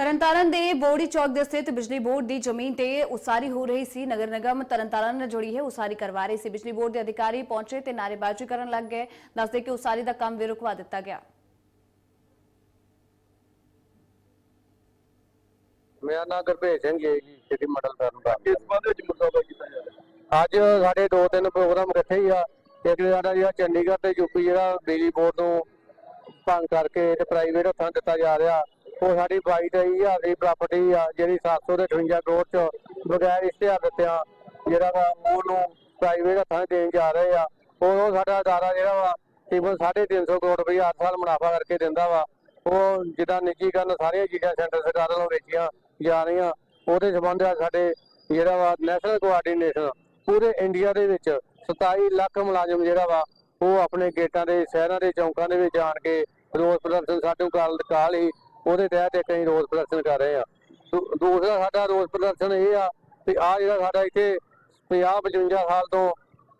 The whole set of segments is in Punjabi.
ਤਰਨਤਾਰਨ ਦੇ ਬੋੜੀ ਚੌਕ ਦੇ ਸਥਿਤ ਬਿਜਲੀ ਬੋਰਡ ਦੀ ਜ਼ਮੀਨ ਤੇ ਉਸਾਰੀ ਹੋ ਰਹੀ ਸੀ। ਨਗਰ ਨਿਗਮ ਤਰਨਤਾਰਨ ਨਾਲ ਜੁੜੀ ਹੈ ਉਸਾਰੀ ਕਰਵਾ ਰਹੀ ਸੀ। ਬਿਜਲੀ ਬੋਰਡ ਦੇ ਅਧਿਕਾਰੀ ਪਹੁੰਚੇ ਤੇ ਨਾਅਰੇਬਾਜ਼ੀ ਕਰਨ ਲੱਗ ਗਏ। ਦੱਸਦੇ ਕਿ ਉਸਾਰੀ ਦਾ ਕੰਮ ਵੀ ਰੁਕਵਾ ਦਿੱਤਾ ਗਿਆ। ਮੇਰਾ ਨਾਮ ਗੁਰਭੇਜ ਸਿੰਘ ਹੈ ਜੀ ਸਿਟੀ ਮਡਲ ਕਰਨ ਦਾ ਇਸ ਸੰਬੰਧ ਵਿੱਚ ਮੁਕਾਬਲਾ ਕੀਤਾ ਜਾ ਰਿਹਾ? ਅੱਜ ਸਾਡੇ ਦੋ ਤਿੰਨ ਪ੍ਰੋਗਰਾਮ ਇਕੱਠੇ ਹੀ ਆ। ਇੱਕ ਸਾਡਾ ਜਿਹੜਾ ਚੰਡੀਗੜ੍ਹ ਤੇ ਯੂਪੀ ਜਿਹੜਾ ਬਿਜਲੀ ਬੋਰਡ ਨੂੰ ਭੰਗ ਕਰਕੇ ਤੇ ਪ੍ਰਾਈਵੇਟ ਹੱਥਾਂ ਦਿੱਤਾ ਜਾ ਰਿਹਾ। ਉਹ ਸਾਡੀ 22000 ਦੀ ਪ੍ਰਾਪਰਟੀ ਆ, ਜਿਹੜੀ 758 ਕਰੋੜ ਚ ਬਗੈਰ ਇਸ਼ਤਿਹਾਰ ਦਿੱਤਿਆਂ, ਜਿਹੜਾ ਵਾ ਉਹਨੂੰ ਪ੍ਰਾਈਵੇਟ ਹੱਥਾਂ 'ਚ ਦੇਣ ਜਾ ਰਹੇ ਆ ਉਹ ਸਾਡਾ ਅਦਾਰਾ ਜਿਹੜਾ ਵਾ ਤਕਰੀਬਨ 350 ਕਰੋੜ ਰੁਪਏ ਹਰ ਸਾਲ ਮੁਨਾਫਾ ਕਰਕੇ ਦਿੰਦਾ ਵਾ। ਉਹ ਜਿੱਦਾਂ ਨਿੱਜੀਕਰਨ ਸਾਰੀਆਂ ਚੀਜ਼ਾਂ ਸੈਂਟਰ ਸਰਕਾਰ ਵੱਲੋਂ ਵੇਚੀਆਂ ਜਾ ਰਹੀਆਂ, ਉਹਦੇ ਸੰਬੰਧ ਆ ਸਾਡੇ ਜਿਹੜਾ ਵਾ ਨੈਸ਼ਨਲ ਕੋਆਰਡੀਨੇਸ਼ਨ ਪੂਰੇ ਇੰਡੀਆ ਦੇ ਵਿੱਚ 27 ਲੱਖ ਮੁਲਾਜ਼ਮ ਜਿਹੜਾ ਵਾ, ਉਹ ਆਪਣੇ ਗੇਟਾਂ ਦੇ ਸ਼ਹਿਰਾਂ ਦੇ ਚੌਂਕਾਂ ਦੇ ਵਿੱਚ ਆਣ ਕੇ ਰੋਸ ਪ੍ਰਦਰਸ਼ਨ ਸਾਡੇ ਕਾਲ ਕਾਲ ਹੀ ਉਹਦੇ ਤਹਿਤ ਇੱਕ ਅਸੀਂ ਰੋਸ ਪ੍ਰਦਰਸ਼ਨ ਕਰ ਰਹੇ ਆ। ਦੂਸਰਾ ਸਾਡਾ ਰੋਸ ਪ੍ਰਦਰਸ਼ਨ ਇਹ ਆ ਕਿ ਆ ਜਿਹੜਾ ਸਾਡਾ ਇੱਥੇ 50 55 ਸਾਲ ਤੋਂ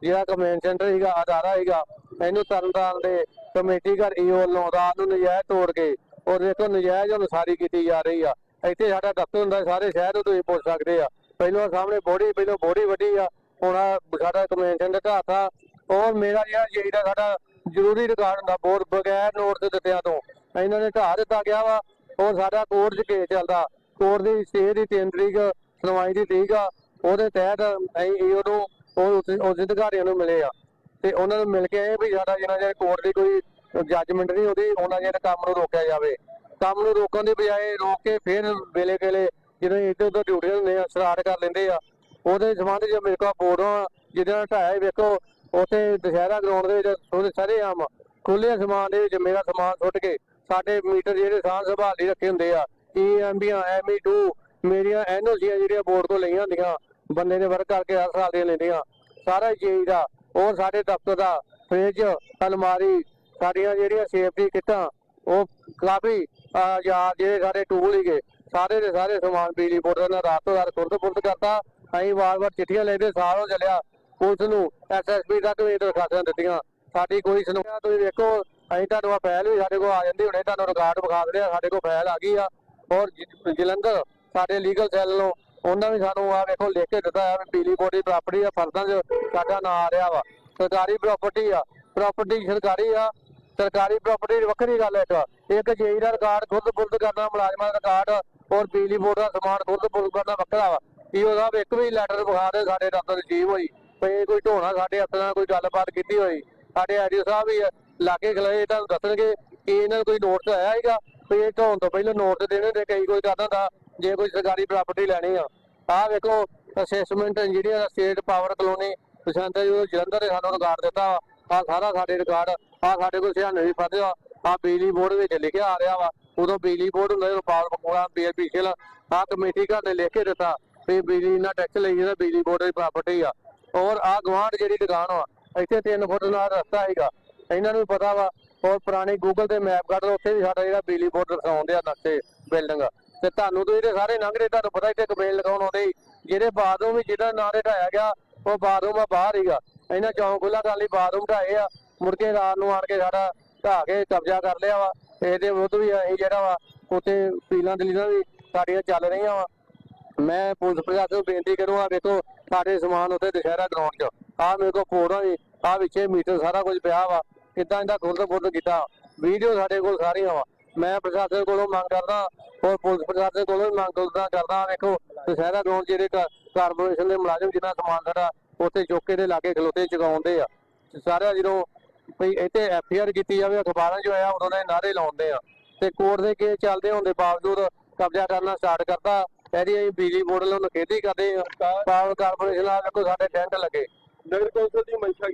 ਜਿਹੜਾ ਕਮੇਨ ਸੈਂਟਰ ਸੀਗਾ, ਅਦਾਰਾ ਸੀਗਾ, ਇਹਨੂੰ ਤਰਨਤਾਰਨ ਦੇ ਕਮੇਟੀ ਘਰ ਈਓ ਵੱਲੋਂ ਰਾਤ ਨੂੰ ਨਜਾਇਜ਼ ਤੋੜ ਕੇ ਔਰ ਦੇਖੋ ਨਜਾਇਜ਼ ਅਨੁਸਾਰੀ ਕੀਤੀ ਜਾ ਰਹੀ ਆ। ਇੱਥੇ ਸਾਡਾ ਦਫ਼ਤਰ ਹੁੰਦਾ, ਸਾਰੇ ਸ਼ਹਿਰ ਤੋਂ ਤੁਸੀਂ ਪੁੱਛ ਸਕਦੇ ਆ। ਪਹਿਲਾਂ ਸਾਹਮਣੇ ਬੋੜੀ, ਪਹਿਲਾਂ ਬੋੜੀ ਵੱਡੀ ਆ, ਹੁਣ ਸਾਡਾ ਕਮੇਨ ਸੈਂਟਰ ਘਰ ਢਾਤਾ ਔਰ ਮੇਰਾ ਜਿਹੜਾ ਜਿਹੜੀ ਸਾਡਾ ਜ਼ਰੂਰੀ ਰਿਕਾਰਡ ਹੁੰਦਾ, ਬੋਰ, ਬਗੈਰ ਨੋਟਿਸ ਦਿੱਤਿਆਂ ਤੋਂ। ਇਹਨਾਂ ਨੇ ਢਾਹ ਦਿੱਤਾ ਗਿਆ ਵਾ ਔਰ ਸਾਡਾ ਕੋਰਟ 'ਚ ਕੇਸ ਚੱਲਦਾ। ਕੋਰਟ ਦੀ ਸਟੇ ਦੀ 3 ਤਰੀਕ, ਸੁਣਵਾਈ ਦੀ ਤਰੀਕ ਆ। ਉਹਦੇ ਤਹਿਤ ਅਸੀਂ ਈਓ ਨੂੰ ਉਹ ਉਸ ਅਧਿਕਾਰੀਆਂ ਨੂੰ ਮਿਲੇ ਆ। ਤੇ ਉਹਨਾਂ ਨੂੰ ਮਿਲ ਕੇ ਆਏ ਵੀ ਸਾਡਾ ਜਿਹਨਾਂ ਚਿਰ ਕੋਰਟ ਦੀ ਕੋਈ ਜੱਜਮੈਂਟ ਨਹੀਂ ਉਹਦੀ ਉਹਨਾਂ ਚਿਰ ਕੰਮ ਨੂੰ ਰੋਕਿਆ ਜਾਵੇ। ਕੰਮ ਨੂੰ ਰੋਕਣ ਦੀ ਬਜਾਏ ਰੋਕ ਕੇ ਫਿਰ ਵੇਲੇ ਵੇਲੇ ਜਦੋਂ ਇੱਧਰ ਉੱਧਰ ਡਿਊਟੀਆਂ ਹੁੰਦੇ ਆ ਸਟਾਰਟ ਕਰ ਲੈਂਦੇ ਆ। ਉਹਦੇ ਸੰਬੰਧ ਚ ਮੇਰੇ ਕੋਲ ਫੋਟੋਆਂ ਜਿਹਨਾਂ ਢਾਇਆ ਵੇਖੋ, ਉੱਥੇ ਦੁਸ਼ਹਿਰਾ ਗਰਾਊਂਡ ਦੇ ਵਿੱਚ ਉਹਦੇ ਸਾਰੇ ਆਮ ਖੁੱਲੇ ਸਮਾਨ ਦੇ ਵਿੱਚ ਮੇਰਾ ਸਮਾਨ ਸੁੱਟ ਕੇ ਸਾਡੇ ਮੀਟਰ ਜਿਹੜੇ ਸਾਂਭ ਸੰਭਾਲ ਲਈ ਰੱਖੇ ਹੁੰਦੇ ਆ ਈਐਮਬੀਆਂ ਐਮਈ2 ਮੇਰੀਆਂ ਐਨਓਸੀਆਂ ਜਿਹੜੀਆਂ ਬੋਰਡ ਤੋਂ ਲਈਆਂ ਹੁੰਦੀਆਂ ਬੰਦੇ ਨੇ ਵਰਕ ਕਰਕੇ ਹਰ ਸਾਲ ਦੀਆਂ ਲੈਂਦੀਆਂ ਸਾਰਾ ਚੀਜ਼ ਦਾ ਉਹ ਸਾਡੇ ਦਫ਼ਤਰ ਦਾ ਫ੍ਰਿਜ ਅਲਮਾਰੀ ਸਾਡੀਆਂ ਜਿਹੜੀਆਂ ਸੇਫਟੀ ਕਿੱਟਾਂ ਉਹ ਕਾਫੀ ਆ, ਯਾਰ ਜਿਹੜੇ ਸਾਡੇ ਟੂਲ ਹੀਗੇ ਸਾਰੇ ਦੇ ਸਾਰੇ ਸਮਾਨ ਬਿਜਲੀ ਬੋਰਡ ਨੇ ਰਾਤੋਂ ਰਾਤ ਖੁਰਦ ਫੁਰਦ ਕਰਤਾ ਅਸੀਂ ਵਾਰ-ਵਾਰ ਚਿੱਠੀਆਂ ਲੈਂਦੇ ਸਾਲ ਹੋ ਚੱਲਿਆ ਪੁਲਿਸ ਨੂੰ ਐਸਐਸਪੀ ਤੱਕ ਵੀ ਦਰਖਾਸਤਾਂ ਦਿੱਤੀਆਂ ਸਾਡੀ ਕੋਈ ਸੁਣਵਾਈ ਤੁਸੀਂ ਵੇਖੋ ਅਸੀਂ ਤੁਹਾਨੂੰ ਆ ਫਾਈਲ ਵੀ ਸਾਡੇ ਕੋਲ ਆ ਜਾਂਦੀ ਹੁਣੇ, ਤੁਹਾਨੂੰ ਰਿਕਾਰਡ ਵਿਖਾ ਦਿੰਦੇ ਆ, ਸਾਡੇ ਕੋਲ ਫਾਈਲ ਆ ਗਈ ਆ। ਔਰ ਜ- ਜਲੰਧਰ, ਸਾਡੇ ਲੀਗਲ ਸੈੱਲ ਨੂੰ, ਉਹਨਾਂ ਵੀ ਸਾਨੂੰ ਆ ਵੇਖੋ ਲਿਖ ਕੇ ਦਿੱਤਾ ਆ ਵੀ ਬਿਜਲੀ ਬੋਰਡ ਦੀ ਪ੍ਰਾਪਰਟੀ ਆ, ਫਰਦਾਂ 'ਚ ਸਾਡਾ ਨਾਂ ਆ ਰਿਹਾ ਵਾ। ਸਰਕਾਰੀ ਪ੍ਰਾਪਰਟੀ ਆ ਪ੍ਰਾਪਰਟੀ ਸਰਕਾਰੀ ਆ, ਸਰਕਾਰੀ ਪ੍ਰਾਪਰਟੀ ਦੀ ਵੱਖਰੀ ਗੱਲ ਹੈ ਇੱਕ। ਇੱਕ ਜੇਈ ਦਾ ਰਿਕਾਰਡ ਖੁਦ ਬੁਲਦ ਕਰਨਾ, ਮੁਲਾਜ਼ਮਾਂ ਦਾ ਰਿਕਾਰਡ ਔਰ ਬਿਜਲੀ ਬੋਰਡ ਦਾ ਸਮਾਨ ਖੁਦ ਬੁਲਦ ਕਰਨਾ ਵੱਖਰਾ ਵਾ। ਈਓ ਸਾਹਿਬ ਇੱਕ ਵੀ ਲੈਟਰ ਵਿਖਾ ਦੇ, ਸਾਡੇ ਦਫ਼ਤਰ ਰਿਸੀਵ ਹੋਈ। ਪਈ ਕੋਈ ਢੋਣਾ ਸਾਡੇ ਹੱਥ ਨਾਲ ਕੋਈ ਗੱਲਬਾਤ ਕੀਤੀ ਹੋਈ। ਸਾਡੇ ਐਡੀਓ ਸਾਹਿਬ ਵੀ ਆ ਲਾਗੇ ਖਲੇ ਤੁਹਾਨੂੰ ਦੱਸਣਗੇ ਕਿ ਇਹਨਾਂ ਨੂੰ ਕੋਈ ਨੋਟਿਸ ਆਇਆ ਹੈਗਾ ਵੀ ਇਹ ਢੋਣ ਤੋਂ ਪਹਿਲਾਂ ਨੋਟ ਦੇਣੇ ਤੇ ਕਈ ਕੋਈ ਕਰਦਾ ਹੁੰਦਾ, ਜੇ ਕੋਈ ਸਰਕਾਰੀ ਪ੍ਰਾਪਰਟੀ ਲੈਣੀ ਆ। ਆਹ ਵੇਖੋ assessment engineer state power colony ਪਛਾਣਦਾ ਜੀ, ਉਹ ਜਲੰਧਰ ਦੇ ਸਾਨੂੰ ਰਿਕਾਰਡ ਦਿੱਤਾ ਆ ਸਾਰਾ ਸਾਡੇ ਰਿਕਾਰਡ ਆ ਸਾਡੇ ਕੋਲ ਸਿਆਣੇ ਵੀ ਫਾਦੇ ਆ। ਆ ਬਿਜਲੀ ਬੋਰਡ ਵਿੱਚ ਲਿਖਿਆ ਆ ਰਿਹਾ ਵਾ। ਉਦੋਂ ਬਿਜਲੀ ਬੋਰਡ ਹੁੰਦਾ ਜਦੋਂ ਪਾਵਰ ਪਕੌੜਾ ਬੀਐਲਪੀਸੀਐਲ ਆ ਕਮੇਟੀ ਘਰ ਨੇ ਲਿਖ ਕੇ ਦਿੱਤਾ ਵੀ ਬਿਜਲੀ ਨਾਲ ਟੈਕਸ ਲਈ ਜਿਹੜਾ ਬਿਜਲੀ ਬੋਰਡ ਦੀ ਪ੍ਰਾਪਰਟੀ ਆ। ਔਰ ਆ ਗਵਾਂਢ ਜਿਹੜੀ ਦੁਕਾਨ ਵਾ, ਇੱਥੇ 3 ਫੁੱਟ ਨਾਲ ਰਸਤਾ ਹੈਗਾ ਇਹਨਾਂ ਨੂੰ ਪਤਾ ਵਾ ਔਰ ਪੁਰਾਣੇ ਗੂਗਲ ਤੇ ਮੈਪ ਕੱਢ ਲਓ, ਉੱਥੇ ਵੀ ਸਾਡਾ ਜਿਹੜਾ ਬਿਜਲੀ ਬੋਰਡ ਦਰਸਾਉਂਦੇ ਆ ਨਕਸ਼ੇ ਬਿਲਡਿੰਗ। ਤੇ ਤੁਹਾਨੂੰ ਤੁਸੀਂ ਤੇ ਸਾਰੇ ਲੰਘਦੇ, ਤੁਹਾਨੂੰ ਪਤਾ ਇੱਥੇ ਕਬੇਲ ਲਗਾਉਣ ਆਉਂਦੇ ਸੀ। ਜਿਹੜੇ ਬਾਥਰੂਮ ਵੀ ਜਿਹਦਾ ਨਾਂ ਤੇ ਢਾਇਆ ਗਿਆ, ਉਹ ਬਾਥਰੂਮ ਆ ਬਾਹਰ ਹੀਗਾ। ਇਹਨਾਂ ਚੌਂਕ ਖੁੱਲਾ ਬਾਥਰੂਮ ਢਾਏ ਆ ਮੁੜ ਕੇ ਰਾਤ ਨੂੰ ਆਣ ਕੇ ਸਾਡਾ ਢਾ ਕੇ ਕਬਜ਼ਾ ਕਰ ਲਿਆ ਵਾ। ਇਹਦੇ ਵਿਰੁੱਧ ਵੀ ਅਸੀਂ ਜਿਹੜਾ ਵਾ, ਉੱਥੇ ਪੀਲਾਂ ਦਲੀਲਾਂ ਵੀ ਸਾਡੀਆਂ ਚੱਲ ਰਹੀਆਂ ਵਾ। ਮੈਂ ਪੁਲਿਸ ਪ੍ਰਸ਼ਾਸਨ ਨੂੰ ਬੇਨਤੀ ਕਰੂੰਗਾ, ਵੇਖੋ ਸਾਡੇ ਸਮਾਨ ਉੱਥੇ ਦੁਸ਼ਹਿਰਾ ਗਰਾਊਂਡ 'ਚ। ਆਹ ਮੇਰੇ ਕੋਲ ਫੋਟੋਆਂ ਵੀ ਆਹ ਵਿੱਚੇ ਮੀਟਰ ਸਾਰਾ ਕੁਝ ਪਿਆ ਵਾ। ਕਿੱਦਾਂ ਇਹਦਾ ਖੁਰਦ ਫੁਰਦ ਕੀਤਾ। ਵੀਡੀਓ ਸਾਡੇ ਕੋਲ ਸਾਰੀਆਂ ਵਾ। ਮੈਂ ਪ੍ਰਸ਼ਾਸਨ ਕੋਲੋਂ ਮੰਗ ਕਰਦਾ ਔਰ ਪੁਲਿਸ ਪ੍ਰਸ਼ਾਸਨ ਕੋਲੋਂ ਮੰਗ ਕਰਦਾ ਕਰਦਾ ਵੇਖੋ ਦੁਸ਼ਹਿਰਾ ਗਰਾਊਂਡ ਜਿਹੜੇ ਕਾਰਪੋਰੇਸ਼ਨ ਦੇ ਮੁਲਾਜ਼ਮ ਜਿਨ੍ਹਾਂ ਸਮਾਨ ਸਾਡਾ ਉੱਥੇ ਚੌਕੇ ਦੇ ਲਾਗੇ ਖਲੋਤੇ ਚੁਕਾਉਂਦੇ ਆ। ਸਾਰਾ ਜਦੋਂ ਭਈ ਇੱਥੇ ਐਫ ਆਰ ਕੀਤੀ ਜਾਵੇ ਅਖਬਾਰਾਂ 'ਚ ਆਇਆ ਉਦੋਂ ਦੇ ਨਾਰੇ ਲਾਉਂਦੇ ਆ। ਤੇ ਕੋਰਟ ਦੇ ਕੇਸ ਚੱਲਦੇ ਹੋਣ ਦੇ ਬਾਵਜੂਦ ਕਬਜ਼ਾ ਕਰਨਾ ਸਟਾਰਟ ਕਰਤਾ। ਇਹਦੀ ਅਸੀਂ ਬਿਜਲੀ ਬੋਰਡ ਵੱਲੋਂ ਨਖੇਦੀ ਕਰਦੇ ਪਾਵਰ ਕਾਰਪੋਰੇਸ਼ਨ ਨਾਲ ਵੇਖੋ ਸਾਡੇ ਟੈਂਟ ਲੱਗੇ। ਨਗਰ ਕੌਂਸਲ ਦੀ ਮੰਸ਼ਾ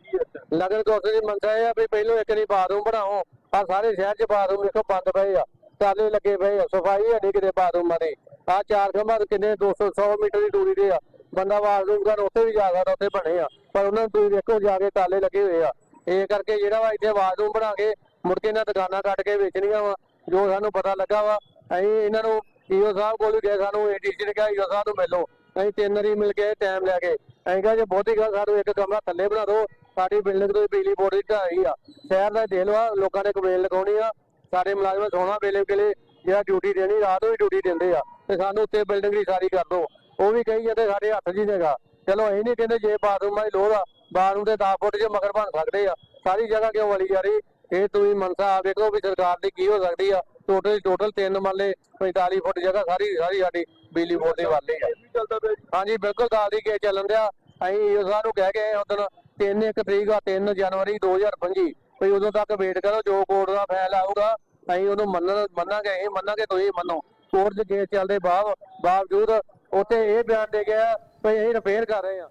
ਲਗਨ ਹੈ ਦੀ ਮੰਸ਼ਾ ਇਹ ਆ ਵੀ ਪਹਿਲੋਂ ਇੱਕ ਨਹੀਂ ਬਾਥਰੂਮ ਬਣਾਓ ਆ ਸਾਰੇ ਸ਼ਹਿਰ 'ਚ ਬਾਥਰੂਮ ਵੇਖੋ ਬੰਦ ਪਏ ਆ ਤਾਲੇ ਲੱਗੇ ਪਏ ਆ, ਸਫ਼ਾਈ ਹੈ ਨਹੀਂ ਕਿਤੇ ਬਾਥਰੂਮਾਂ ਦੀ। ਆ ਚਾਰ ਖੰਭਾਂ ਕਿੰਨੇ 200 100 ਮੀਟਰ ਦੀ ਦੂਰੀ ਤੇ ਆ। ਬੰਦਾ ਬਾਥਰੂਮ ਕਰਨ ਉੱਥੇ ਵੀ ਜਾ ਸਕਦਾ, ਉੱਥੇ ਬਣੇ ਆ, ਪਰ ਉਹਨਾਂ ਨੂੰ ਤੁਸੀਂ ਦੇਖੋ ਜਾ ਕੇ ਤਾਲੇ ਲੱਗੇ ਹੋਏ ਆ। ਇਹ ਕਰਕੇ ਜਿਹੜਾ ਵਾ ਇੱਥੇ ਬਾਥਰੂਮ ਬਣਾ ਕੇ ਮੁੜ ਕੇ ਇਹਨਾਂ ਦੁਕਾਨਾਂ ਕੱਟ ਕੇ ਵੇਚਣੀਆਂ ਵਾ, ਜੋ ਸਾਨੂੰ ਪਤਾ ਲੱਗਾ ਵਾ, ਅਸੀਂ ਇਹਨਾਂ ਨੂੰ ਈਓ ਸਾਹਿਬ ਕੋਲ ਵੀ ਗਏ, ਸਾਨੂੰ ਏਡੀਸੀ ਨੇ ਕਿਹਾ, ਈਓ ਸਾਹਿਬ ਨੂੰ ਮਿਲੋ। ਅਸੀਂ ਤਿੰਨ ਵਾਰੀ ਮਿਲ ਕੇ ਟਾਈਮ ਲੈ ਕੇ, ਅਸੀਂ ਕਿਹਾ ਜੇ ਬਹੁਤੀ ਗੱਲ, ਸਾਨੂੰ ਇੱਕ ਕਮਰਾ ਥੱਲੇ ਬਣਾ ਦਿਓ ਸਾਡੀ ਬਿਲਡਿੰਗ ਤੋਂ ਬਿਜਲੀ ਬੋਰਡ ਦੀ ਢਾਈ ਆ। ਸ਼ਹਿਰ ਦਾ ਦੇਖ ਆਹ ਲੋਕਾਂ ਨੇ ਕਮੇਲ ਲਗਾਉਣੀ ਆ। ਸਾਡੇ ਮੁਲਾਜ਼ਮ ਸੋਨਾ ਵੇਲੇ ਵੇਲੇ ਜਿਹੜਾ ਡਿਊਟੀ ਦੇਣੀ ਰਾਤ ਨੂੰ ਵੀ ਡਿਊਟੀ ਦਿੰਦੇ ਆ। ਤੇ ਸਾਨੂੰ ਉੱਤੇ ਬਿਲਡਿੰਗ ਦੀ ਸਾਰੀ ਕਰ ਦਿਓ ਉਹ ਵੀ ਕਹੀ ਜਾਂਦੇ ਸਾਡੇ ਹੱਥ ਜੀ ਨੇਗਾ ਚਲੋ ਅਸੀਂ ਨਹੀਂ ਕਹਿੰਦੇ ਜੇ ਬਾਥਰੂਮਾਂ ਦੀ ਲੋੜ ਆ ਬਾਥਰੂਮ ਦੇ 10 ਫੁੱਟ 'ਚ ਮਗਰ ਬਣ ਸਕਦੇ ਆ। ਸਾਰੀ ਜਗ੍ਹਾ ਕਿਉਂ ਵਲੀ ਜਾ ਰਹੀ? ਇਹ ਤੁਸੀਂ ਮਨਸਾ ਆ ਵੇਖੋ ਵੀ ਸਰਕਾਰ ਦੀ ਕੀ ਹੋ ਸਕਦੀ ਆ। ਟੋਟਲ ਟੋਟਲ ਤਿੰਨ ਮਰਲੇ 45 ਫੁੱਟ ਜਗ੍ਹਾ ਸਾਰੀ ਸਾਰੀ ਸਾਡੀ ਬਿਜਲੀ ਬੋਰਡ ਦੇ ਵਾਲੇ ਆ। ਜੀ। ਹਾਂਜੀ ਬਿਲਕੁਲ ਦਾਲ ਦੀ ਕੇ ਚੱਲਣ ਦਿਆ ਅਸੀਂ ਇਹ ਸਾਨੂੰ ਕਹਿ ਗਏ ਉਦੋਂ 3 ਇੱਕ ਤਰੀਕ ਆ 3 ਜਨਵਰੀ 2025 ਵੀ ਉਦੋਂ ਤੱਕ ਵੇਟ ਕਰੋ, ਜੋ ਕੋਰਟ ਦਾ ਫੈਲ ਆਊਗਾ, ਅਸੀਂ ਉਹਨੂੰ ਮੰਨਣ, ਮੰਨਾਂਗੇ, ਅਸੀਂ ਮੰਨਾਂਗੇ, ਤੁਸੀਂ ਮੰਨੋ। ਕੋਰਟ 'ਚ ਕੇਸ ਚੱਲਦੇ ਬਾਵ, ਬਾਵਜੂਦ ਉੱਥੇ ਇਹ ਬਿਆਨ ਦੇ ਗਿਆ ਵੀ ਅਸੀਂ ਰਿਪੇਅਰ ਕਰ ਰਹੇ ਹਾਂ।